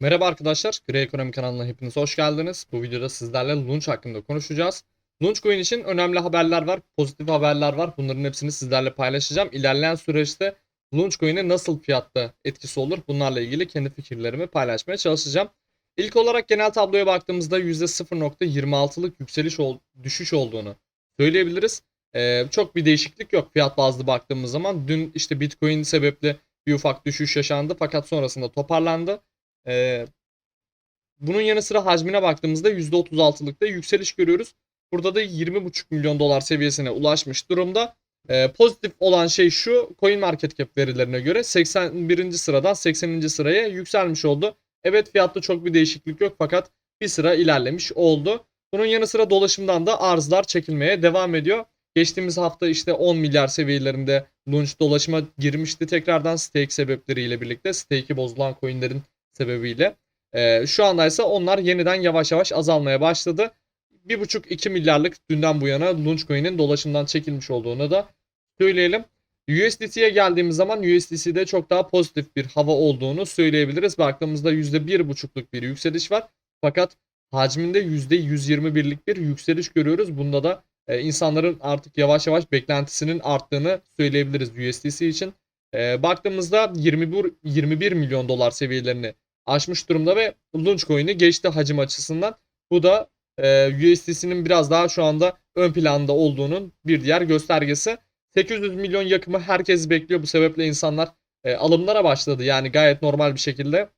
Merhaba arkadaşlar, Grey Ekonomi kanalına hepiniz hoş geldiniz. Bu videoda sizlerle Launch hakkında konuşacağız. Launchcoin için önemli haberler var, pozitif haberler var. Bunların hepsini sizlerle paylaşacağım. İlerleyen süreçte Launchcoin'e nasıl fiyatta etkisi olur bunlarla ilgili kendi fikirlerimi paylaşmaya çalışacağım. İlk olarak genel tabloya baktığımızda %0.26'lık yükseliş ol- düşüş olduğunu söyleyebiliriz. Ee, çok bir değişiklik yok fiyat bazlı baktığımız zaman. Dün işte Bitcoin sebeple bir ufak düşüş yaşandı fakat sonrasında toparlandı. Ee, bunun yanı sıra hacmine baktığımızda %36'lıkta yükseliş görüyoruz. Burada da 20,5 milyon dolar seviyesine ulaşmış durumda. Ee, pozitif olan şey şu CoinMarketCap verilerine göre 81. sıradan 80. sıraya yükselmiş oldu. Evet fiyatta çok bir değişiklik yok fakat bir sıra ilerlemiş oldu. Bunun yanı sıra dolaşımdan da arzlar çekilmeye devam ediyor. Geçtiğimiz hafta işte 10 milyar seviyelerinde launch dolaşıma girmişti tekrardan stake sebepleriyle birlikte. Stake'i bozulan coinlerin sebebiyle. Ee, şu anda ise onlar yeniden yavaş yavaş azalmaya başladı. 1,5-2 milyarlık dünden bu yana Launchcoin'in dolaşımdan çekilmiş olduğunu da söyleyelim. USDT'ye geldiğimiz zaman USDC'de çok daha pozitif bir hava olduğunu söyleyebiliriz. Baktığımızda %1,5'luk bir yükseliş var. Fakat hacminde %121'lik bir yükseliş görüyoruz. Bunda da e, insanların artık yavaş yavaş beklentisinin arttığını söyleyebiliriz USDC için. E, baktığımızda 21, 21 milyon dolar seviyelerini aşmış durumda ve Launchcoin'i geçti hacim açısından. Bu da e, USDC'nin biraz daha şu anda ön planda olduğunun bir diğer göstergesi. 800 milyon yakımı herkes bekliyor. Bu sebeple insanlar e, alımlara başladı. Yani gayet normal bir şekilde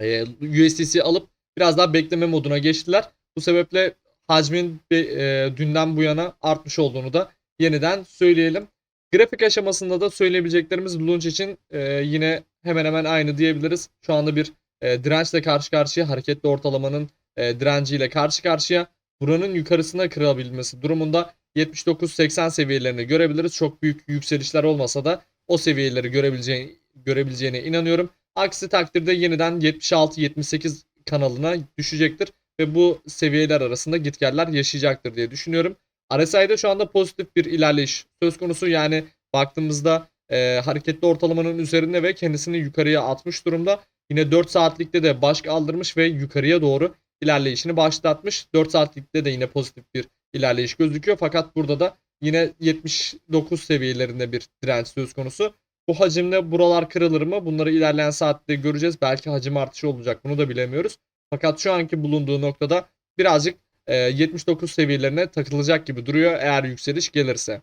e, USDC alıp biraz daha bekleme moduna geçtiler. Bu sebeple hacmin e, dünden bu yana artmış olduğunu da yeniden söyleyelim. Grafik aşamasında da söyleyebileceklerimiz Launch için e, yine hemen hemen aynı diyebiliriz. Şu anda bir e, dirençle karşı karşıya hareketli ortalamanın e, direnciyle karşı karşıya buranın yukarısına kırabilmesi durumunda 79-80 seviyelerini görebiliriz. Çok büyük yükselişler olmasa da o seviyeleri görebileceğine, görebileceğine inanıyorum. Aksi takdirde yeniden 76-78 kanalına düşecektir ve bu seviyeler arasında gitgeller yaşayacaktır diye düşünüyorum. RSI'de şu anda pozitif bir ilerleyiş söz konusu yani baktığımızda e, hareketli ortalamanın üzerinde ve kendisini yukarıya atmış durumda. Yine 4 saatlikte de baş kaldırmış ve yukarıya doğru ilerleyişini başlatmış. 4 saatlikte de yine pozitif bir ilerleyiş gözüküyor. Fakat burada da yine 79 seviyelerinde bir direnç söz konusu. Bu hacimle buralar kırılır mı? Bunları ilerleyen saatte göreceğiz. Belki hacim artışı olacak. Bunu da bilemiyoruz. Fakat şu anki bulunduğu noktada birazcık e, 79 seviyelerine takılacak gibi duruyor eğer yükseliş gelirse.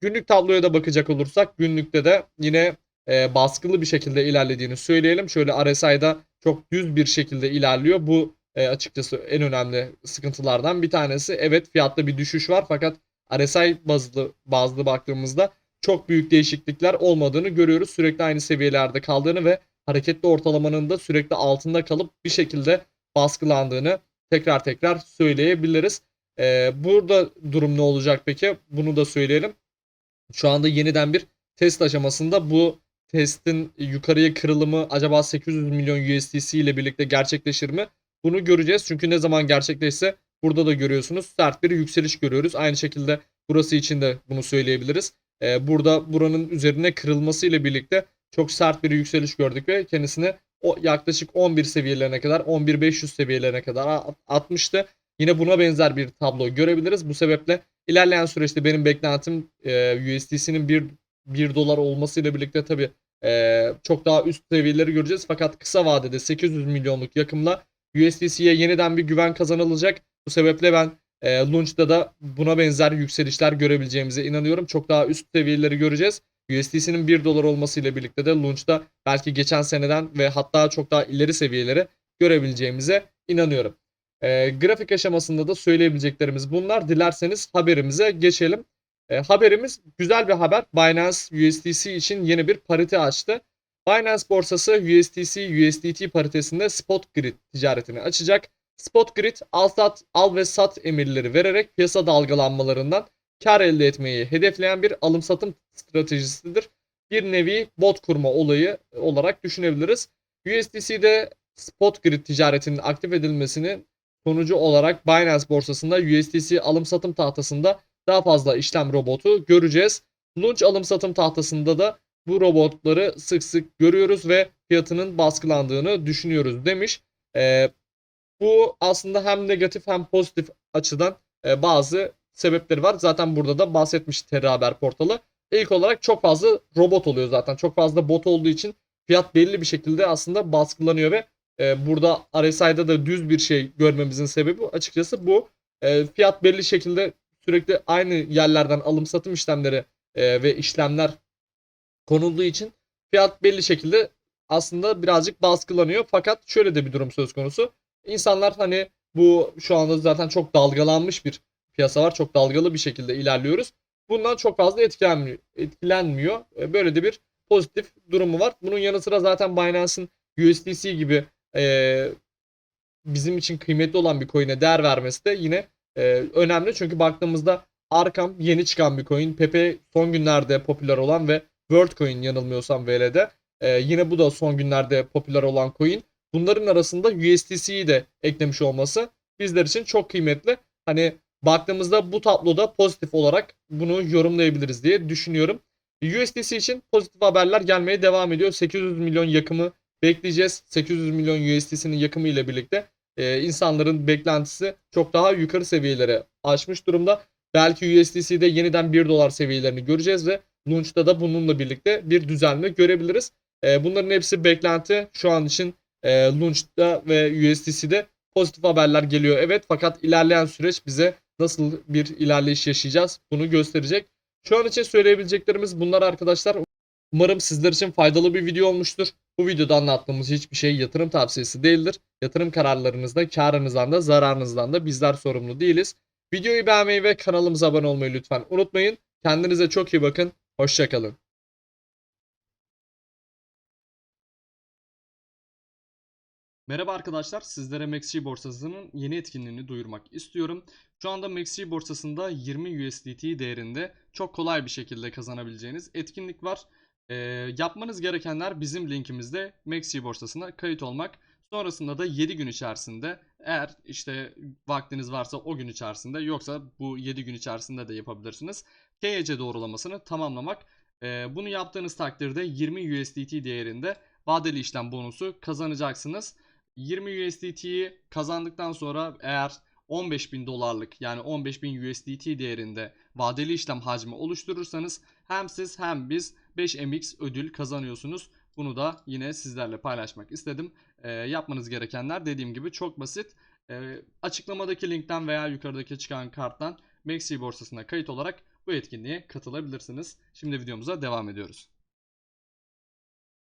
Günlük tabloya da bakacak olursak günlükte de yine e, baskılı bir şekilde ilerlediğini söyleyelim. Şöyle RSI'da çok düz bir şekilde ilerliyor. Bu e, açıkçası en önemli sıkıntılardan bir tanesi. Evet fiyatta bir düşüş var fakat RSI bazlı bazlı baktığımızda çok büyük değişiklikler olmadığını görüyoruz. Sürekli aynı seviyelerde kaldığını ve hareketli ortalamanın da sürekli altında kalıp bir şekilde baskılandığını tekrar tekrar söyleyebiliriz. Ee, burada durum ne olacak peki? Bunu da söyleyelim. Şu anda yeniden bir test aşamasında bu testin yukarıya kırılımı acaba 800 milyon USDC ile birlikte gerçekleşir mi? Bunu göreceğiz. Çünkü ne zaman gerçekleşse burada da görüyorsunuz sert bir yükseliş görüyoruz. Aynı şekilde burası için de bunu söyleyebiliriz. Ee, burada buranın üzerine kırılması ile birlikte çok sert bir yükseliş gördük ve kendisini o yaklaşık 11 seviyelerine kadar 11.500 seviyelerine kadar atmıştı. Yine buna benzer bir tablo görebiliriz. Bu sebeple ilerleyen süreçte benim beklentim e, USDC'nin 1, 1 dolar olmasıyla birlikte tabii e, çok daha üst seviyeleri göreceğiz. Fakat kısa vadede 800 milyonluk yakımla USDC'ye yeniden bir güven kazanılacak. Bu sebeple ben e, Launch'da da buna benzer yükselişler görebileceğimize inanıyorum. Çok daha üst seviyeleri göreceğiz. USDC'nin 1 dolar olmasıyla birlikte de Launch'da belki geçen seneden ve hatta çok daha ileri seviyeleri görebileceğimize inanıyorum. E, grafik aşamasında da söyleyebileceklerimiz bunlar. Dilerseniz haberimize geçelim. E, haberimiz güzel bir haber. Binance USDC için yeni bir parite açtı. Binance borsası USDC USDT paritesinde spot grid ticaretini açacak. Spot grid al, sat, al ve sat emirleri vererek piyasa dalgalanmalarından kar elde etmeyi hedefleyen bir alım satım stratejisidir. Bir nevi bot kurma olayı olarak düşünebiliriz. USDC'de spot grid ticaretinin aktif edilmesinin sonucu olarak Binance borsasında USDC alım satım tahtasında daha fazla işlem robotu göreceğiz. Launch alım satım tahtasında da bu robotları sık sık görüyoruz ve fiyatının baskılandığını düşünüyoruz demiş. Ee, bu aslında hem negatif hem pozitif açıdan e, bazı sebepleri var. Zaten burada da bahsetmiş TR Haber portalı. İlk olarak çok fazla robot oluyor zaten. Çok fazla bot olduğu için fiyat belli bir şekilde aslında baskılanıyor ve e, burada RSI'da da düz bir şey görmemizin sebebi açıkçası bu. E, fiyat belli şekilde sürekli aynı yerlerden alım satım işlemleri e, ve işlemler konulduğu için fiyat belli şekilde aslında birazcık baskılanıyor. Fakat şöyle de bir durum söz konusu. İnsanlar hani bu şu anda zaten çok dalgalanmış bir piyasa var. Çok dalgalı bir şekilde ilerliyoruz. Bundan çok fazla etkilenmiyor. etkilenmiyor. Böyle de bir pozitif durumu var. Bunun yanı sıra zaten Binance'ın USDC gibi e, bizim için kıymetli olan bir coin'e değer vermesi de yine e, önemli. Çünkü baktığımızda Arkam yeni çıkan bir coin. Pepe son günlerde popüler olan ve WorldCoin yanılmıyorsam VL'de. E, yine bu da son günlerde popüler olan coin. Bunların arasında USDC'yi de eklemiş olması bizler için çok kıymetli. Hani baktığımızda bu tabloda pozitif olarak bunu yorumlayabiliriz diye düşünüyorum. USDC için pozitif haberler gelmeye devam ediyor. 800 milyon yakımı bekleyeceğiz. 800 milyon USDC'nin yakımı ile birlikte e, insanların beklentisi çok daha yukarı seviyelere aşmış durumda. Belki USDC'de yeniden 1 dolar seviyelerini göreceğiz ve Launch'ta da bununla birlikte bir düzelme görebiliriz. E, bunların hepsi beklenti. Şu an için e, Launch'ta ve USDC'de pozitif haberler geliyor. Evet fakat ilerleyen süreç bize nasıl bir ilerleyiş yaşayacağız bunu gösterecek. Şu an için söyleyebileceklerimiz bunlar arkadaşlar. Umarım sizler için faydalı bir video olmuştur. Bu videoda anlattığımız hiçbir şey yatırım tavsiyesi değildir. Yatırım kararlarınızda karınızdan da zararınızdan da bizler sorumlu değiliz. Videoyu beğenmeyi ve kanalımıza abone olmayı lütfen unutmayın. Kendinize çok iyi bakın. Hoşçakalın. Merhaba arkadaşlar, sizlere MaxG borsasının yeni etkinliğini duyurmak istiyorum. Şu anda MaxG borsasında 20 USDT değerinde çok kolay bir şekilde kazanabileceğiniz etkinlik var. Ee, yapmanız gerekenler bizim linkimizde MaxG borsasına kayıt olmak. Sonrasında da 7 gün içerisinde eğer işte vaktiniz varsa o gün içerisinde yoksa bu 7 gün içerisinde de yapabilirsiniz. KYC doğrulamasını tamamlamak. Ee, bunu yaptığınız takdirde 20 USDT değerinde vadeli işlem bonusu kazanacaksınız. 20 USDT'yi kazandıktan sonra eğer 15.000 dolarlık yani 15.000 USDT değerinde vadeli işlem hacmi oluşturursanız hem siz hem biz 5MX ödül kazanıyorsunuz. Bunu da yine sizlerle paylaşmak istedim. Ee, yapmanız gerekenler dediğim gibi çok basit. Ee, açıklamadaki linkten veya yukarıdaki çıkan karttan Maxi borsasına kayıt olarak bu etkinliğe katılabilirsiniz. Şimdi videomuza devam ediyoruz.